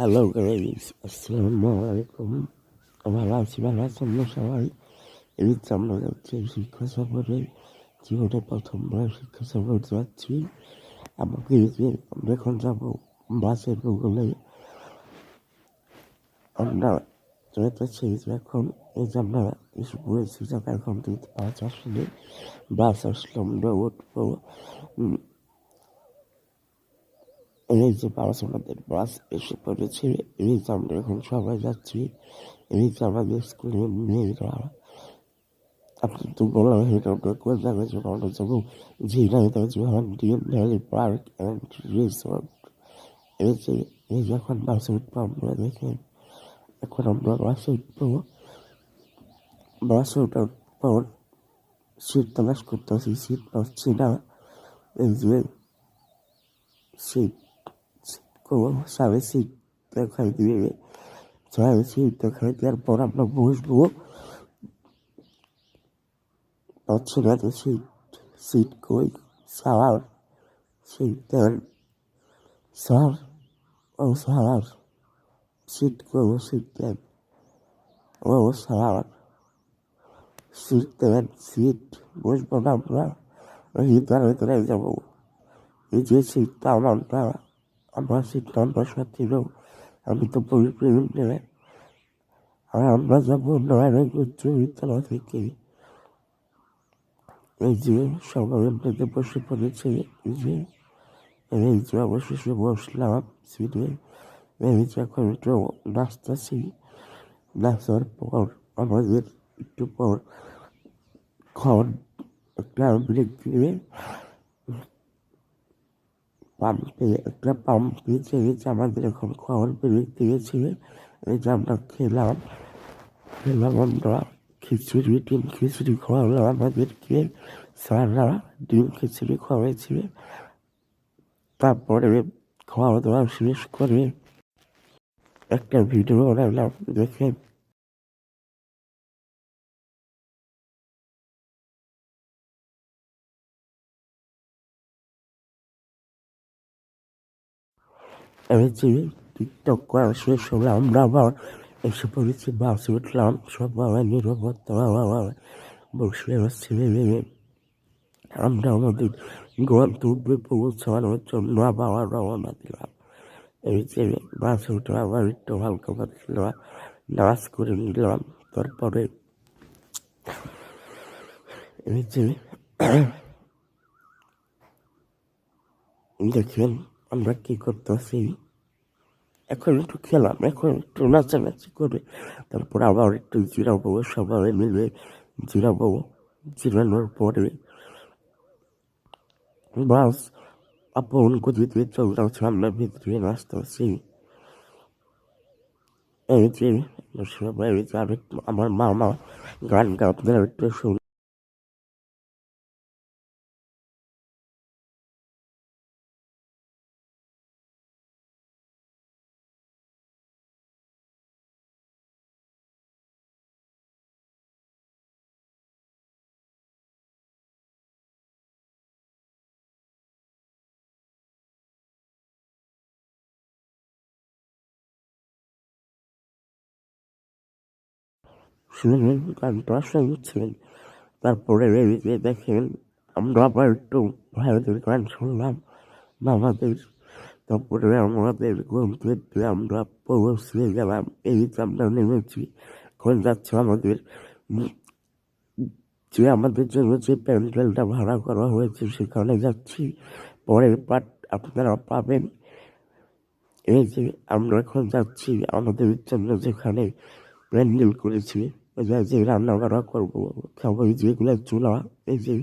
Hello guys আসসালামু আলাইকুম ভালো আছি ভালো আছি আমরা সবাই এই আমরা যাচ্ছি শিক্ষা সফরে জীবনে প্রথমবার শিক্ষা সফর যাচ্ছি আমাকে আমরা এখন যাব বাসের বগলে আমরা চলেছি এখন এই যে আমরা এসে পড়েছি যাকে এখন থেকে পাঁচ আসলে বাস আসলে আমরা উঠবো এই যে বাস আমাদের বাস এসে পড়েছে এই যে আমরা এখন সবাই যাচ্ছি এই যে আমাদের স্কুলের মেয়েরা আপনি তো বললাম আমরা কোন জায়গায় যাব? আমরা যাব ঝিনাই জোহান ডিএম ভ্যালি পার্ক অ্যান্ড রিসোর্ট এই যে এই যে এখন বাসে উঠবো আমরা দেখেন। এখন আমরা বাসে উঠবো। বাসে ওঠার পর সিট তালাশ করতেছি সিট পাচ্ছি না। এই যে করব সামনে সিট দেখাই দিবে সামনে সিট দেখাই দেওয়ার পর আমরা বসবো পাচ্ছি না তো সিট সিট কই সার সিট দেন স্যার ও স্যার সিট করব সিট দেন ও স্যার সিট দেবেন সিট বসবো না আমরা ওই ভিতরে যাব যে সিটটা আমার সিটটা আমরা সাথে যাব আমি তো পরিপ্রেম নেবে আর আমরা যাব নয় উচ্চ বিদ্যালয় থেকে। এই যে সবাই এমনিতে বসে পড়েছে, এই যে এই যে অবশেষে বসলাম সিটে এই যে এখন একটু নাচতেছি। নাচার পর আমাদের একটু পর খাওয়ার একটা ব্রেক দিবে পাম্পে একটা পাম্প এই আমাদের এখন খাওয়ার ব্রেক দিয়েছে এই যে আমরা খেলাম খেলাম আমরা খিচুড়ি ডিম খিচুড়ি খাওয়ালো আমাদেরকে স্যাররা ডিম খিচুড়ি খাওয়াইছিল তারপরে খাওয়া দাওয়া শেষ করে একটা ভিডিও বানালাম দেখে যে টিকটক করা শেষ হলে আমরা আবার এসে পড়েছি, বাসে উঠলাম সবাই নিরাপত্তা বসে ছেলে মেয়ে। আমরা আমাদের গন্তব্যে পৌঁছানোর জন্য আবার রওনা দিলাম। এই যে বাসে উঠে আবার একটু হালকা পাতলা নাচ করে নিলাম, তারপরে এই যে দেখেন আমরা কি করতেছি? এখন একটু খেলাম, এখন একটু নাচানাচি করে, তারপর আবার একটু জিরাবো সবাই মিলে জিরাবো জিরানোর পরে বাস আপন গতিতে চলতাম, সামনে ভিতরে নাচতেছি। এই যে, সবাই আমার মামা গান গাতে একটু শুন। শুনলেন গানটা শুনছিলেন তারপরে দেখেন আমরা আবার একটু ভাইদের গান শুনলাম বাবাদের তারপরে আমাদের গন্তব্যে আমরা পৌঁছে গেলাম এই আমরা নেমেছি এখন যাচ্ছে আমাদের যে আমাদের জন্য যে প্যান্ডেলটা ভাড়া করা হয়েছে সেখানে যাচ্ছি পরের পার্ট আপনারা পাবেন এই যে আমরা এখন যাচ্ছি আমাদের জন্য যেখানে প্যান্ডেল করেছি রান্না বান্না করব খাবার যেগুলো চুলা এই যে